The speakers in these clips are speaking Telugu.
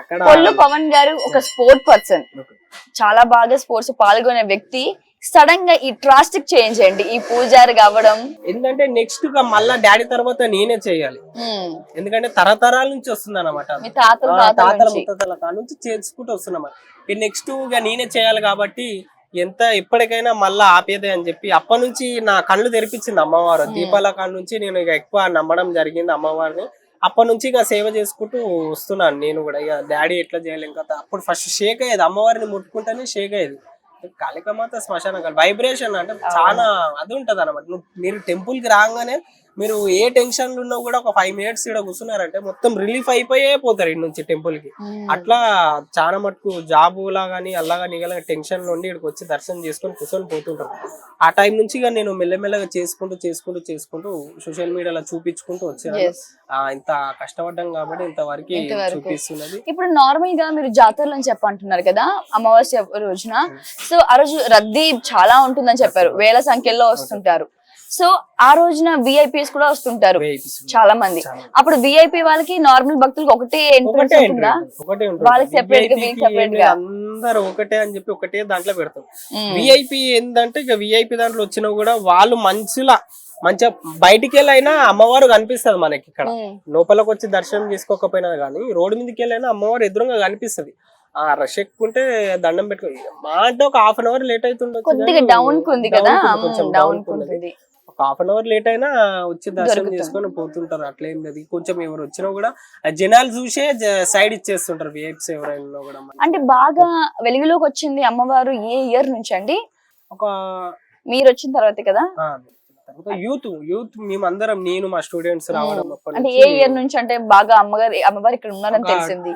అక్కడ కొల్లు పవన్ గారు ఒక స్పోర్ట్ పర్సన్. చాలా బాగా స్పోర్ట్స్ పాల్గొనే వ్యక్తి. సడన్గా ఈ ట్రాస్టిక్ చేంజ్ అండి ఈ పూజారి కావడం. ఏంటంటే నెక్స్ట్గా మళ్ళా డాడీ తర్వాత నేనే చేయాలి. ఎందుకంటే తరతరాల నుంచి వస్తుంది అనమాట తాతల ముత్తాతల నుంచి చేసుకుంటూ వస్తున్నాం ఇక నెక్స్ట్గా నేనే చేయాలి కాబట్టి ఎంత ఎప్పటికైనా మళ్ళా ఆపేదే అని చెప్పి అప్పటి నుంచి నా కళ్ళు తెరిపించింది అమ్మవారు. దీపాల కాడ నుంచి నేను ఇక ఎక్కువ నమ్మడం జరిగింది అమ్మవారిని. అప్పటి నుంచి ఇక సేవ చేసుకుంటూ వస్తున్నాను నేను కూడా. ఇక డాడీ ఎట్లా చేయలేం కదా అప్పుడు ఫస్ట్ షేక్ అయ్యేది. అమ్మవారిని ముట్టుకుంటేనే షేక్ అయ్యేది. కాళికమాత శ్మశాన వైబ్రేషన్ అంటే చాలా అది ఉంటది అనమాట మీరు టెంపుల్కి రాగానే మీరు ఏ టెన్షన్ ఉన్నా కూడా ఒక ఫైవ్ మినిట్స్ ఇక్కడ కూర్చున్నారంటే మొత్తం రిలీఫ్ అయిపోయే పోతారు ఇటు నుంచి టెంపుల్కి. అట్లా చాలా మటుకు జాబ్ లా గానీ అల్లా గానీ ఇలా టెన్షన్ నుండి ఇక్కడికి వచ్చి దర్శనం చేసుకొని కూర్చొని పోతుంటారు. ఆ టైం నుంచి ఇక నేను మెల్లమెల్లగా చేసుకుంటూ చేసుకుంటూ చేసుకుంటూ సోషల్ మీడియాలో చూపించుకుంటూ వచ్చాను. ఇంత కష్టపడ్డాం కాబట్టి ఇంతవరకు ఇంతవరకు. చూపిస్తున్నది. ఇప్పుడు నార్మల్గా మీరు జాతరలు అని చెప్పంటున్నారు కదా అమావాస్య రోజున. సో ఆ రోజు రద్దీ చాలా ఉంటుందని చెప్పారు. వేల సంఖ్యలో వస్తుంటారు. సో ఆ రోజున విఐపీస్ కూడా వస్తుంటారు. చాలా మంది. అప్పుడు విఐపి వాళ్ళకి నార్మల్ భక్తులకు ఒకటే ఎంట్రన్స్ ఉంటుందా. వాళ్ళకి separate గా, వీళ్ళకి ఏమీ గా. అందరూ ఒకటే అని చెప్పి ఒకటే దాంట్లో పెడతాం. విఐపి ఏంటంటే ఇక విఐపి దాంట్లో వచ్చినా కూడా వాళ్ళు మంచిలా మంచిగా బయటికి వెళ్ళైనా అమ్మవారు కనిపిస్తుంది మనకి ఇక్కడ. లోపలికి వచ్చి దర్శనం చేసుకోకపోయినా కానీ రోడ్డు మీదకి వెళ్ళైనా అమ్మవారు ఎదురుగా కనిపిస్తుంది. ఆ రష్ ఎక్కువ ఉంటే దండం పెట్టుకో. మా అంటే ఒక హాఫ్ అన్ అవర్ లేట్ అవుతుండొచ్చు కొద్దిగా డౌన్ ఉంది కదా. కొంచెం డౌన్ ఒక హాఫ్ అన్ అవర్ లేట్ అయినా వచ్చి దర్శనం. చేసుకొని పోతుంటారు. అట్లా లేదు. కొంచెం ఎవరు వచ్చినా కూడా జనాలు చూసే సైడ్ ఇచ్చేస్తుంటారు విఐప్స్ ఎవరైనా కూడా అంటే బాగా వెలుగులోకి వచ్చింది అమ్మవారు ఏ ఇయర్ నుంచి అండి? ఒక మీరు వచ్చిన తర్వాత కదా? యూత్ యూత్ మేమందరం నేను మా స్టూడెంట్స్ రావడం అంటే ఏ ఇయర్ నుంచి అంటే బాగా అమ్మగారు అమ్మవారు ఇక్కడ ఉన్నారని తెలిసింది.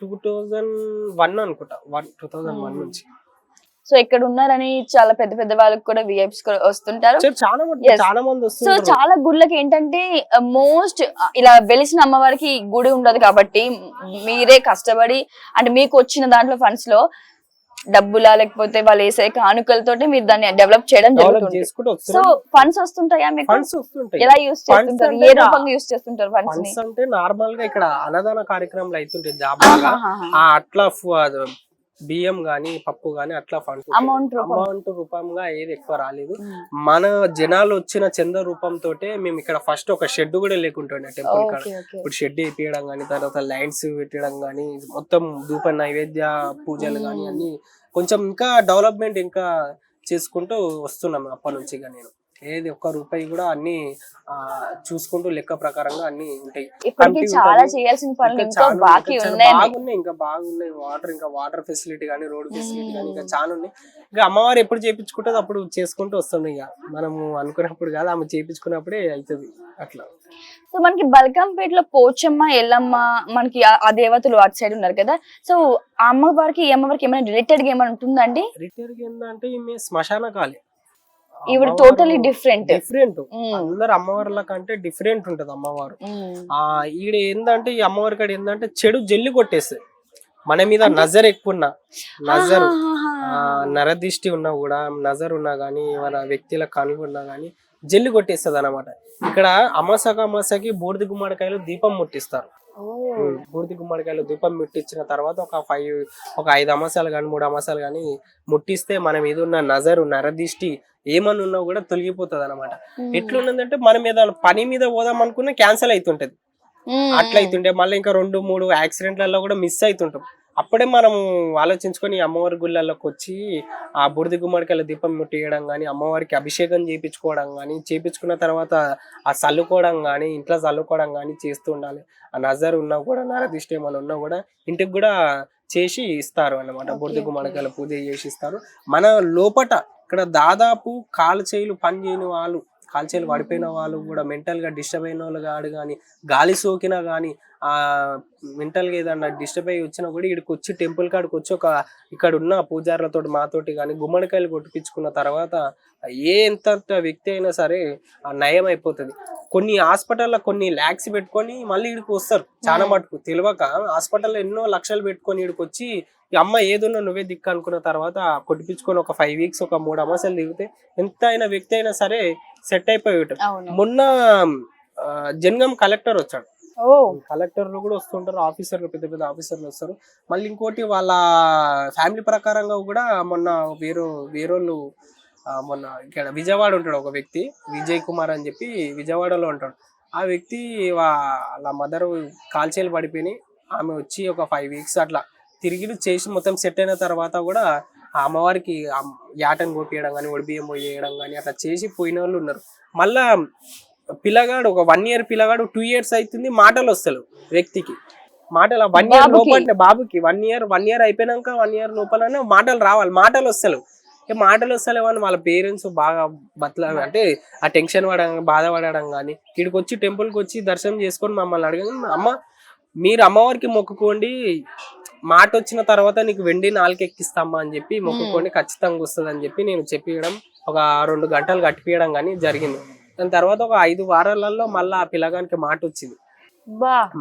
టూ థౌజండ్ వన్ అనుకుంటా. వన్ టూ థౌజండ్ వన్ నుంచి. సో ఇక్కడ ఉన్నారని చాలా పెద్ద పెద్ద వాళ్ళకి కూడా విఐప్స్ వస్తుంటారు. సో చాలా గుళ్ళకి ఏంటంటే మోస్ట్ ఇలా వెలిసిన అమ్మవారికి గుడి ఉండదు కాబట్టి మీరే కష్టపడి అంటే మీకు వచ్చిన దాంట్లో ఫండ్స్లో డబ్బులా లేకపోతే వాళ్ళు వేసే కానుకలతోటి మీరు దాన్ని డెవలప్ చేయడం జరుగుతుంది. సో ఫండ్స్ వస్తుంటాయా మీకు? ఫండ్స్ వస్తుంటాయి. ఎలా యూస్ చేస్తుంటారు? ఏ రూపంగా యూస్ చేస్తుంటారు ఫండ్స్ అంటే నార్మల్గా ఇక్కడ అన్నదాన కార్యక్రమాలు అవుతుంటాయి అట్లా బియ్యం గాని పప్పు గాని అట్లా ఫండ్స్ అమౌంట్ అమౌంట్ రూపంగా ఏది ఎక్కువ రాలేదు. మన జనాలు వచ్చిన చంద రూపంతో మేము ఇక్కడ ఫస్ట్ ఒక షెడ్ కూడా లేకుంటుండే టెంపుల్ కాడ. ఇప్పుడు షెడ్ వేపించడం కానీ తర్వాత లైన్స్ పెట్టడం కానీ మొత్తం ధూప నైవేద్య పూజలు కానీ అన్ని కొంచెం ఇంకా డెవలప్మెంట్ ఇంకా చేసుకుంటూ వస్తున్నాం అప్పటి నుంచి నేను. ఏది ఒక్క రూపాయి కూడా అన్ని చూసుకుంటూ లెక్క ప్రకారంగా అన్ని ఉంటాయి. ఇప్పటికీ చాలా. చేయాల్సిన పనులు ఇంకా బాకీ ఉన్నాయి బాగున్నాయి ఇంకా బాగున్నాయి. వాటర్ ఇంకా వాటర్ ఫెసిలిటీ కానీ రోడ్ ఫెసిలిటీ కానీ ఇంకా చాలా ఉన్నాయి. ఇంకా అమ్మవారు ఎప్పుడు చేపించుకుంటుంది అప్పుడు చేసుకుంటూ వస్తుంది ఇక. మనము అనుకున్నప్పుడు కాదు ఆమె చేపించుకున్నప్పుడే అవుతుంది అట్లా. సో మనకి బల్కంపేటలో పోచమ్మ ఎల్లమ్మ మనకి ఆ- దేవతలు అటు సైడ్ ఉన్నారు కదా. సో అమ్మవారికి ఈ అమ్మవారికి ఏమైనా రిలేటెడ్గా ఏమైనా ఉంటుందండి రిటైర్ ఏంటంటే ఈమె శ్మశాన Kali totally different. Different hmm. అందరు అమ్మవార్ల కంటే డిఫరెంట్ ఉంటది అమ్మవారు. ఆ ఈడ ఏందంటే ఈ అమ్మవారి కాడ ఏందంటే చెడు జల్లి కొట్టేస్తుంది మన మీద నజర్ ఎక్కువ ఉన్నా నజర్ ఆ, నరదిష్టి ఉన్నా కూడా నజర్ ఉన్నా గానీ మన వ్యక్తుల కనులు ఉన్నా గానీ జల్లి కొట్టేస్తుంది అనమాట ఇక్కడ అమాసక అమాసకి బూడిద గుమ్మడికాయలు దీపం ముట్టిస్తారు. బూడిద గుమ్మడికాయలు దీపం ముట్టించిన తర్వాత ఒక ఫైవ్ ఒక ఐదు అమాసాలు కానీ మూడు అమాసాలు కానీ ముట్టిస్తే మన మీద ఉన్న నజరు నరదిష్టి ఏమని ఉన్నా కూడా తొలగిపోతుంది అనమాట ఎట్లున్నదంటే మనం ఏదైనా పని మీద పోదాం అనుకున్నా క్యాన్సిల్ అవుతుంటది అట్లా మళ్ళీ ఇంకా రెండు మూడు యాక్సిడెంట్లలో కూడా మిస్ అవుతుంటాం అప్పుడే మనం ఆలోచించుకొని అమ్మవారి గుళ్ళలోకి వచ్చి ఆ బుడిది గుమ్మడికాయల దీపం ముట్టియడం కానీ అమ్మవారికి అభిషేకం చేయించుకోవడం కానీ చేయించుకున్న తర్వాత ఆ చల్లుకోవడం కానీ ఇంట్లో చల్లుకోవడం కానీ చేస్తూ ఉండాలి. ఆ నజర్ ఉన్నా కూడా నరదిష్టి ఏమైనా ఉన్నా కూడా ఇంటికి కూడా చేసి ఇస్తారు అన్నమాట. బుడిది. గుమ్మడికాయల పూజ చేసి ఇస్తారు. మన లోపట ఇక్కడ దాదాపు కాలు చేయిలు పని చేయని వాళ్ళు కాల్చేలు పడిపోయిన వాళ్ళు కూడా మెంటల్గా డిస్టర్బ్ అయిన వాళ్ళు కాడు కానీ గాలి సోకినా కానీ ఆ మెంటల్గా ఏదన్నా డిస్టర్బ్ అయ్యి వచ్చినా కూడా ఇక్కడికి వచ్చి టెంపుల్ కాడికి వచ్చి ఒక ఇక్కడ ఉన్న పూజారులతో మాతోటి కానీ గుమ్మడికాయలు కొట్టిపించుకున్న తర్వాత ఏ ఎంత వ్యక్తి అయినా సరే ఆ నయం అయిపోతుంది. కొన్ని హాస్పిటల్లో కొన్ని ల్యాక్స్ పెట్టుకొని మళ్ళీ ఇక్కడికి వస్తారు. చాలా మటుకు తెలియక హాస్పిటల్లో ఎన్నో లక్షలు పెట్టుకొని ఇక్కడికి వచ్చి ఈ అమ్మ ఏదున్నా నువ్వే దిక్కు అనుకున్న తర్వాత కొట్టిపించుకొని ఒక ఫైవ్ వీక్స్ ఒక మూడు అమాసాలు దిగితే ఎంత అయిన వ్యక్తి అయినా సరే సెట్ అయిపోయి మొన్న జనగాం కలెక్టర్ వచ్చాడు. కలెక్టర్లు కూడా వస్తుంటారు ఆఫీసర్లు పెద్ద పెద్ద ఆఫీసర్లు వస్తారు. మళ్ళీ ఇంకోటి వాళ్ళ ఫ్యామిలీ ప్రకారంగా కూడా మొన్న వేరే వేరోళ్ళు మొన్న ఇక్కడ విజయవాడ ఉంటాడు ఒక వ్యక్తి విజయ్ కుమార్ అని చెప్పి విజయవాడలో ఉంటాడు. ఆ వ్యక్తి వాళ్ళ మదర్ కాల్చేలు పడిపోయి ఆమె వచ్చి ఒక ఫైవ్ వీక్స్ అట్లా తిరిగి చేసి మొత్తం సెట్ అయిన తర్వాత కూడా ఆ అమ్మవారికి యాటను కొట్టియడం కానీ ఒడిబియ్యం పోయేయడం కానీ అట్లా చేసి పోయిన వాళ్ళు ఉన్నారు. మళ్ళా పిల్లగాడు ఒక వన్ ఇయర్ పిల్లగాడు టూ ఇయర్స్ అవుతుంది మాటలు వస్తలేవు వ్యక్తికి. మాటలు వన్ ఇయర్? లోపల బాబుకి వన్ ఇయర్ వన్ ఇయర్ అయిపోయినాక వన్ ఇయర్ లోపలనే మాటలు రావాలి మాటలు వస్తలేవు ఇక మాటలు వస్తలేవు అని వాళ్ళ పేరెంట్స్ బాగా బతల అంటే ఆ టెన్షన్ పడడం బాధపడడం కానీ ఇక్కడికి వచ్చి టెంపుల్కి వచ్చి దర్శనం చేసుకొని మమ్మల్ని అడగండి అమ్మ మీరు అమ్మవారికి మొక్కుకోండి మాట వచ్చిన తర్వాత నీకు వెండి నాలుగు ఎక్కిస్తామా అని చెప్పి మొక్కుకోండి ఖచ్చితంగా వస్తుంది అని చెప్పి నేను చెప్పియడం ఒక రెండు గంటలు కట్టిపియడం కానీ జరిగింది. దాని తర్వాత ఒక ఐదు వారాలలో మళ్ళీ ఆ పిల్లగానికి మాట వచ్చింది.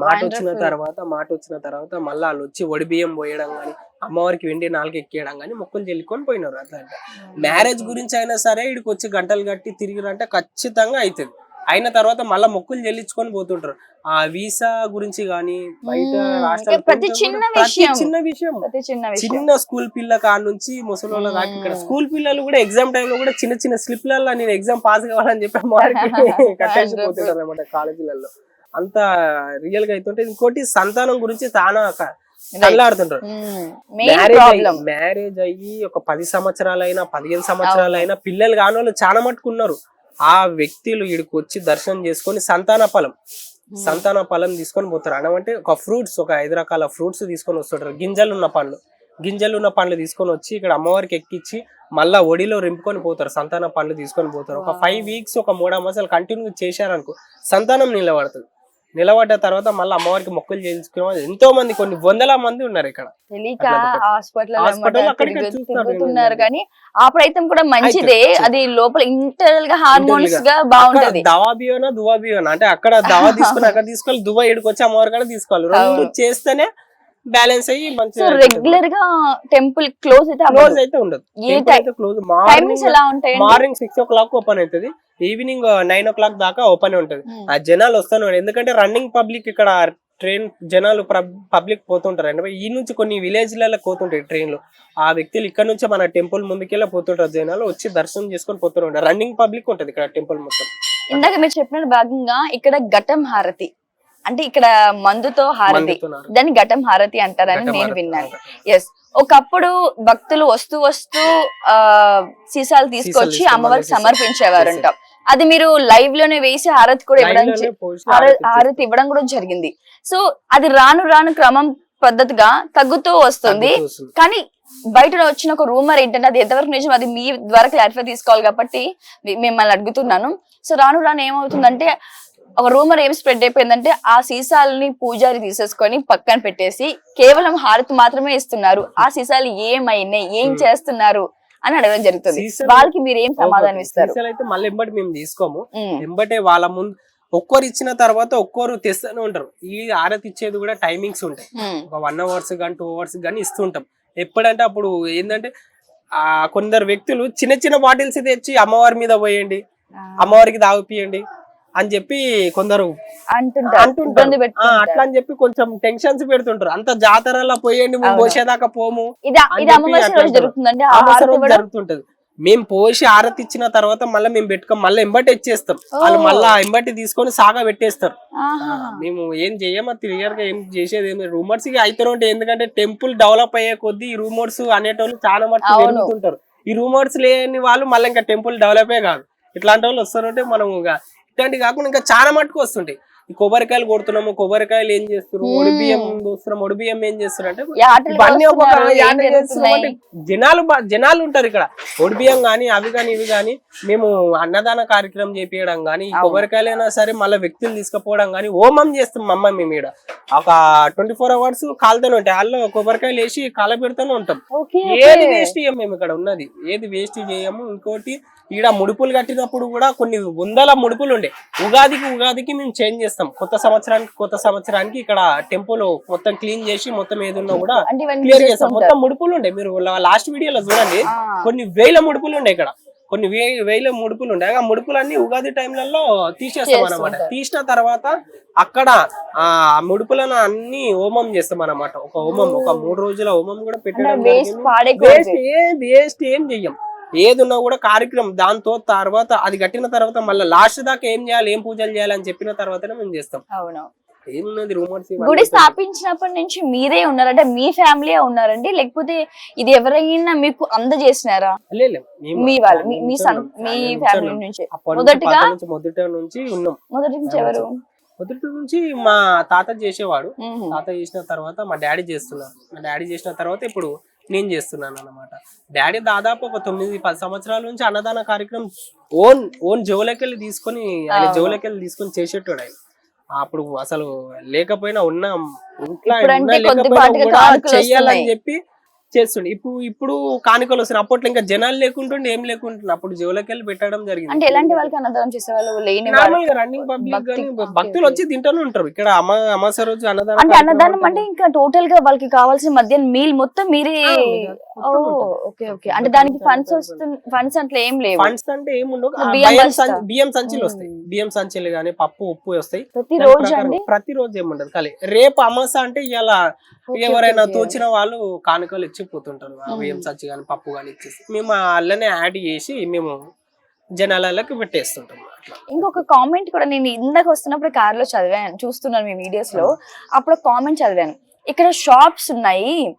మాట వచ్చిన. తర్వాత మాట వచ్చిన తర్వాత మళ్ళీ వాళ్ళు వచ్చి ఒడి బియ్యం పోయడం కానీ అమ్మవారికి వెండి నాలుగు ఎక్కియడం కానీ మొక్కులు చెల్లుకొని పోయినారు అట్లా. మ్యారేజ్ గురించి అయినా సరే ఇక్కడికి వచ్చి గంటలు కట్టి తిరిగిరంటే ఖచ్చితంగా అవుతుంది అయిన తర్వాత మళ్ళీ మొక్కులు చెల్లించుకొని పోతుంటారు. ఆ వీసా గురించి కానీ బయట. రాష్ట్రాల ప్రతి చిన్న విషయం. చిన్న విషయం. చిన్న స్కూల్ పిల్ల కాడ నుంచి ముసలి వాళ్ళ దాకా ఇక్కడ స్కూల్ పిల్లలు కూడా ఎగ్జామ్ టైంలో కూడా చిన్న చిన్న స్లిప్లలో నేను ఎగ్జామ్ పాస్ కావాలని చెప్పి అమ్మవారికి కట్టేసి పోతుంటారు అనమాట కాలేజీలలో. అంత రియల్గా అయితే ఇంకోటి సంతానం గురించి చాలా మ్యారేజ్ మ్యారేజ్ అయ్యి ఒక పది సంవత్సరాలైనా పదిహేను సంవత్సరాలైనా పిల్లలు కాని వాళ్ళు చాలా మట్టుకున్నారు ఆ వ్యక్తులు ఇక్కడికి వచ్చి దర్శనం చేసుకొని సంతాన ఫలం. సంతాన ఫలం తీసుకొని పోతారు. అనమంటే ఒక ఫ్రూట్స్ ఒక ఐదు రకాల ఫ్రూట్స్ తీసుకొని వస్తుంటారు. గింజలు ఉన్న పండ్లు. గింజలు ఉన్న పండ్లు తీసుకొని వచ్చి ఇక్కడ అమ్మవారికి ఎక్కించి మళ్ళా ఒడిలో రింపుకొని పోతారు. సంతాన పండ్లు తీసుకొని పోతారు. ఒక ఫైవ్ వీక్స్ ఒక మూడు మాసాలు కంటిన్యూ చేశారనుకో సంతానం నిలబడుతుంది. నిలబడ్డ తర్వాత మళ్ళీ అమ్మవారికి మొక్కలు చేయించుకునే వాళ్ళు ఎంతో మంది కొన్ని వందల మంది ఉన్నారు ఇక్కడ. తెలియక హాస్పిటల్ తిరుగుతున్నారు. కానీ ఆ ప్రయత్నం కూడా మంచిదే. అది లోపల ఇంటర్నల్గా హార్మోన్స్గా. బాగుంటది. దవా బియోనా దువా బియోనా? అంటే అక్కడ దవా తీసుకుని అక్కడ తీసుకోవాలి దువా ఇక్కడికి వచ్చి అమ్మవారి కాడ తీసుకోవాలి. రెండు. చేస్తేనే బ్యాలెన్స్ అయ్యి సో మంచిగా రెగ్యులర్గా టెంపుల్ క్లోజ్ అయితే క్లోజ్ అయితే ఉండదు. Close morning six o'clock open అవుతుంది. ఈవినింగ్ నైన్ ఓ క్లాక్ దాకా ఓపెన్ ఉంటది. ఆ జనాలు వస్తాను ఎందుకంటే రన్నింగ్ పబ్లిక్ ఇక్కడ ట్రైన్ జనాలు పబ్లిక్ పోతుంటారు అంటే ఈ నుంచి కొన్ని విలేజ్లలో పోతుంటాయి ట్రైన్లు ఆ వ్యక్తులు ఇక్కడ నుంచే మన టెంపుల్ ముందుకెళ్ళి పోతుంటారు. జనాలు వచ్చి దర్శనం చేసుకొని పోతుంటారు రన్నింగ్ పబ్లిక్ ఉంటది ఇక్కడ టెంపుల్ మొత్తం. ఇందాక మీరు చెప్పిన భాగంగా ఇక్కడ ఘటం హారతి. అంటే ఇక్కడ మందుతో హారతి. దాన్ని ఘటం హారతి అంటారని నేను విన్నాను. ఎస్ ఒకప్పుడు భక్తులు వస్తూ వస్తూ ఆ సీసాలు తీసుకొచ్చి అమ్మవారికి సమర్పించేవారు అంటాం అది మీరు లైవ్లోనే వేసి హారతి కూడా ఇవ్వడం హారతి ఇవ్వడం కూడా జరిగింది. సో అది రాను రాను క్రమం పద్ధతిగా తగ్గుతూ వస్తుంది. కానీ బయట వచ్చిన ఒక రూమర్ ఏంటంటే అది ఎంతవరకు నిజం అది మీ ద్వారా క్లారిఫై తీసుకోవాలి కాబట్టి మిమ్మల్ని అడుగుతున్నాను. సో రాను రాను ఏమవుతుందంటే ఒక రూమర్ ఏం స్ప్రెడ్ అయిపోయిందంటే ఆ సీసాలని పూజారి తీసేసుకొని పక్కన పెట్టేసి కేవలం హారతి మాత్రమే ఇస్తున్నారు. ఆ సీసాలు ఏమైనాయి? ఏం చేస్తున్నారు? అని అడగడం జరుగుతుంది. వాళ్ళకి మీరు ఏం సమాధానం ఇస్తారు? అయితే మళ్ళీ ఎంబటి మేము తీసుకోము. ఎంబటే వాళ్ళ ముందు ఒక్కరు ఇచ్చిన తర్వాత ఒక్కరు తెస్తూనే ఉంటారు. ఈ ఆరతి ఇచ్చేది కూడా టైమింగ్స్ ఉంటాయి. ఒక వన్ అవర్స్ కానీ టూ అవర్స్ కానీ ఇస్తుంటాం. ఎప్పుడంటే అప్పుడు ఏంటంటే ఆ కొందరు వ్యక్తులు చిన్న చిన్న బాటిల్స్ తెచ్చి అమ్మవారి మీద పోయండి. అమ్మవారికి తాగిపియండి అని చెప్పి కొందరు అంటుంటారు. అట్లా అని చెప్పి కొంచెం టెన్షన్స్ పెడుతుంటారు. అంత జాతరలా పోయండి మేము. పోసేదాకా పోము జరుగుతుంటది. మేము పోసి ఆరతి ఇచ్చిన తర్వాత మళ్ళీ మేము పెట్టుకోం మళ్ళీ ఎంబటి ఇచ్చేస్తాం. వాళ్ళు. మళ్ళీ ఎంబటి తీసుకొని సాగా పెట్టేస్తారు. మేము ఏం చెయ్యము క్లియర్గా ఏం చేసేది ఏమి రూమర్స్కి అయితేనే ఉంటాయి. ఎందుకంటే టెంపుల్ డెవలప్ అయ్యే కొద్దీ ఈ రూమర్స్ అనేటోళ్ళు చాలా మటుకు అవును. పెరుగుతుంటారు. ఈ రూమర్స్ లేని వాళ్ళు మళ్ళీ ఇంకా టెంపుల్ డెవలపే కాదు. ఇట్లాంటి వాళ్ళు వస్తారంటే మనం ఇట్లాంటివి కాకుండా ఇంకా చాలా మట్టుకు వస్తుంటాయి. ఈ కొబ్బరికాయలు కొడుతున్నాము కొబ్బరికాయలు ఏం చేస్తారు మ్మ్. ఒడి బియ్యం దోస్తున్నాం ఒడి బియ్యం ఏం చేస్తారు అంటే ఈ ఆటలు ఇవన్నీ ఒక్కొక్క వస్తున్నారు, ఏం యాట చేస్తున్నాం అంటే జరుగుతున్నాయి? జనాలు జనాలు ఉంటారు ఇక్కడ. ఒడి బియ్యం గానీ అవి గానీ ఇవి గానీ మేము అన్నదాన కార్యక్రమం చేపించడం గానీ. కొబ్బరికాయలైనా సరే మళ్ళీ వ్యక్తులు తీసుకుపోవడం గానీ హోమం చేస్తాం అమ్మ మేము ఈడ. ఒక ట్వంటీ ఫోర్ అవర్స్ కాలుతూనే ఉంటాయి. వాళ్ళు కొబ్బరికాయలు వేసి కాల పెడుతూనే ఉంటాం. ఏది. వేస్ట్ చేయం మేము ఇక్కడ ఉన్నది. ఏది వేస్ట్ చేయము. ఇంకోటి ఈడ ముడుపులు కట్టినప్పుడు కూడా కొన్ని వందల ముడుపులు ఉండే. ఉగాదికి ఉగాదికి మేము చేంజ్ చేస్తాం. కొత్త సంవత్సరానికి కొత్త సంవత్సరానికి ఇక్కడ టెంపుల్ మొత్తం క్లీన్ చేసి మొత్తం ఏది ఉన్నా కూడా క్లియర్ చేస్తాం. మొత్తం ముడుపులు ఉండే. మీరు లాస్ట్ వీడియోలో చూడండి. కొన్ని వేల ముడుపులు ఉండే ఇక్కడ. కొన్ని వే వేల ముడుపులు ఉంటాయి ఆ ముడుపులన్నీ ఉగాది టైంలలో తీసేస్తాం అనమాట. తీసిన తర్వాత అక్కడ ఆ ముడుపులను అన్ని హోమం చేస్తాం అనమాట ఒక హోమం ఒక మూడు రోజుల హోమం కూడా పెట్టడం వేస్ట్ ఏం వేస్ట్ ఏం చెయ్యం. ఏది ఉన్నా కూడా కార్యక్రమం దాంతో తర్వాత అది కట్టిన తర్వాత మళ్ళీ లాస్ట్ దాకా ఏం చేయాలి ఏం పూజలు చేయాలి అని చెప్పిన తర్వాతనే మేము చేస్తాం. అవును. ఏమున్నది రూమర్స్ గుడి స్థాపించినప్పటి నుంచి మీరే ఉన్నారంటే మీ ఫ్యామిలీ ఉన్నారండి? లేకపోతే ఇది ఎవరైనా మీకు అందజేసినారా? మీ వాళ్ళు మీ- ఫ్యామిలీ నుంచి. మొదటిగా? మొదటి నుంచి ఉన్నాం. మొదటి నుంచి ఎవరు? మొదటి నుంచి మా తాత చేసేవాడు. తాత చేసిన తర్వాత మా డాడీ చేస్తున్నారు. మా డాడీ చేసిన తర్వాత ఇప్పుడు నేను చేస్తున్నాను అన్నమాట డాడీ దాదాపు ఒక తొమ్మిది పది సంవత్సరాల నుంచి అన్నదాన కార్యక్రమం ఓన్ ఓన్ జోలకెళ్ళి తీసుకొని ఆయన. జోలకెళ్ళి తీసుకొని చేసేటోడు ఆయన అప్పుడు అసలు లేకపోయినా ఉన్న ఇంట్లో చెయ్యాలని. చెప్పి చేస్తుండే. ఇప్పుడు ఇప్పుడు కానుకలు వస్తున్నాయి. అప్పట్లో ఇంకా జనాలు లేకుంటుండే ఏం లేకుంటుండే. అప్పుడు జోలకెళ్ళి పెట్టడం జరిగింది. అంటే ఎలాంటి వాళ్ళకి అన్నదానం చేసేవాళ్ళు? లేని వాళ్ళు నార్మల్గా రన్నింగ్ పబ్లిక్ కానీ భక్తులు. వచ్చి తింటూనే ఉంటారు. ఇక్కడ అమ అమాస రోజు అన్నదానం అంటే అన్నదానం అంటే ఇంకా టోటల్గా వాళ్ళకి కావాల్సిన మధ్యాహ్నం మీల్ మొత్తం మీరే ఓకే ఓకే. అంటే దానికి ఫండ్స్ వస్తుంది ఫండ్స్ అట్లా ఏం లేవు. ఫండ్స్ అంటే ఏముండవు బియ్యం సంచులు. వస్తాయి. బియ్యం సంచులు గానీ పప్పు ఉప్పు వస్తాయి. ప్రతి రోజు ప్రతి రోజు ఏముండదు. ఖాళీ. రేపు అమాస అంటే ఇలా ఎవరైనా. తోచిన వాళ్ళు కానుకలు ఇచ్చి పోతుంటారు. బియ్యం సంచి గానీ పప్పు గానీ ఇచ్చేసి. మేము అల్లనే యాడ్ చేసి మేము జనాలకి పెట్టేస్తుంటాం ఇంకొక కామెంట్ కూడా నేను ఇందాక వస్తున్నప్పుడు కార్లో చదివాను చూస్తున్నాను మీ వీడియోస్లో. అప్పుడు కామెంట్ చదివాను. ఇక్కడ షాప్స్ ఉన్నాయి.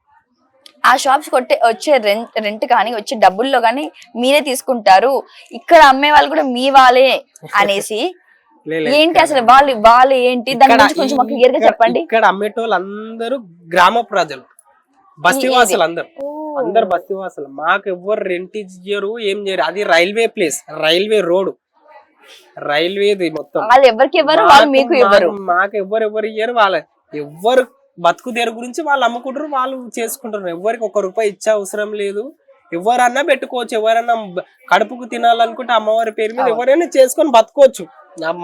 ఆ షాప్స్ కొట్టే వచ్చే రెంట్ రెంట్ కానీ వచ్చే డబ్బుల్లో కానీ మీరే తీసుకుంటారు. ఇక్కడ అమ్మే వాళ్ళు కూడా మీ వాళ్ళే అనేసి ఏంటి అసలు వాళ్ళు వాళ్ళు ఏంటి? దాని గురించి కొంచెం మాకు క్లియర్గా చెప్పండి. ఇక్కడ అమ్మేటోళ్ళు అందరూ గ్రామ ప్రజలు. బస్తీవాసులు అందరు అందరు బస్తీవాసులు. మాకు ఎవ్వరు రెంట్ ఇయ్యరు ఏం చేయరు. అది రైల్వే ప్లేస్ రైల్వే రోడ్ రైల్వేది మొత్తం. వాళ్ళు ఎవరికి ఇవ్వరు వాళ్ళు మాకు- మీకు ఎవ్వరు ఎవరు ఇయ్యరు వాళ్ళ ఎవ్వరు బతుకు దేరు గురించి వాళ్ళు అమ్ముకుంటారు వాళ్ళు చేసుకుంటారు. ఎవరికి ఒక రూపాయి ఇచ్చే అవసరం లేదు. ఎవరన్నా పెట్టుకోవచ్చు ఎవరన్నా కడుపుకు తినాలనుకుంటే అమ్మవారి పేరు మీద. ఎవరైనా చేసుకొని బతుకోవచ్చు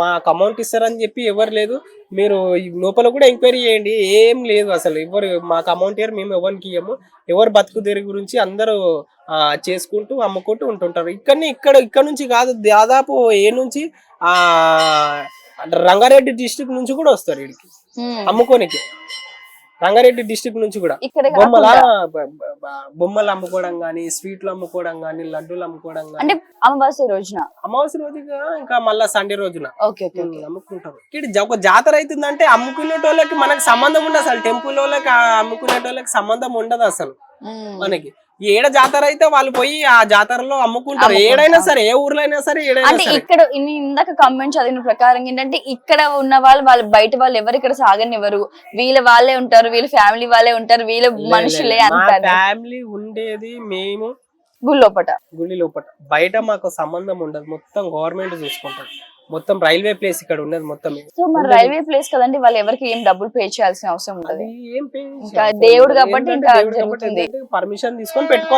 మాకు అమౌంట్ ఇస్తారని చెప్పి ఎవరు లేదు. మీరు లోపల కూడా ఎంక్వైరీ చేయండి. ఏం లేదు అసలు. ఎవరు మాకు అమౌంట్ ఇయ్యరు మేము ఎవరికి ఇయ్యము. ఎవరు బతుకు దేరి గురించి అందరూ ఆ, చేసుకుంటూ అమ్ముకుంటూ ఉంటుంటారు. ఇక్కడనే ఇక్కడ ఇక్కడ నుంచి కాదు దాదాపు ఏ నుంచి ఆ రంగారెడ్డి డిస్ట్రిక్ట్ నుంచి కూడా వస్తారు ఉమ్. అమ్ముకోనికి. రంగారెడ్డి డిస్ట్రిక్ట్ నుంచి కూడా. బొమ్మల? బొమ్మలు అమ్ముకోవడం గానీ స్వీట్లు అమ్ముకోవడం గానీ లడ్డూలు అమ్ముకోవడం గానీ. అంటే అమావాస్య రోజున? అమావాస్య రోజుగా ఇంకా మళ్ళా సండే రోజున. అమ్ముకుంటారు. ఇక్కడ ఒక జాతర అవుతుందంటే అమ్ముకునేటోళ్ళకి మనకి సంబంధం ఉండదు అసలు. టెంపుల్ వాళ్ళకి అమ్ముకునేటోళ్ళకి సంబంధం ఉండదు అసలు. మనకి. ఏడ జాతర అయితే వాళ్ళు పోయి ఆ జాతరలో అమ్ముకుంటారు. ఏడైనా సరే ఏ ఊర్లో అయినా సరే అంటే ఇక్కడ ఇందాక కామెంట్ చదివిన ప్రకారం ఏంటంటే ఇక్కడ ఉన్న వాళ్ళు వాళ్ళు బయట వాళ్ళు ఎవరు ఇక్కడ సాగనివ్వరు. వీళ్ళ వాళ్ళే ఉంటారు వీళ్ళ ఫ్యామిలీ వాళ్ళే ఉంటారు వీళ్ళ మనుషులే అంటారు. ఫ్యామిలీ ఉండేది మేము గుళ్ళోపట. గుడి లోపల బయట మాకు సంబంధం ఉండదు. మొత్తం గవర్నమెంట్ చూసుకుంటారు మొత్తం రైల్వే ప్లేస్ ఇక్కడ ఉన్నది మొత్తం. సో మరి రైల్వే ప్లేస్ కదండి వాళ్ళు ఎవరికి ఏం డబ్బులు పే చేయాల్సిన అవసరం ఉండదు? దేవుడు కాబట్టి ఇంకా పర్మిషన్ తీసుకొని పెట్టుకో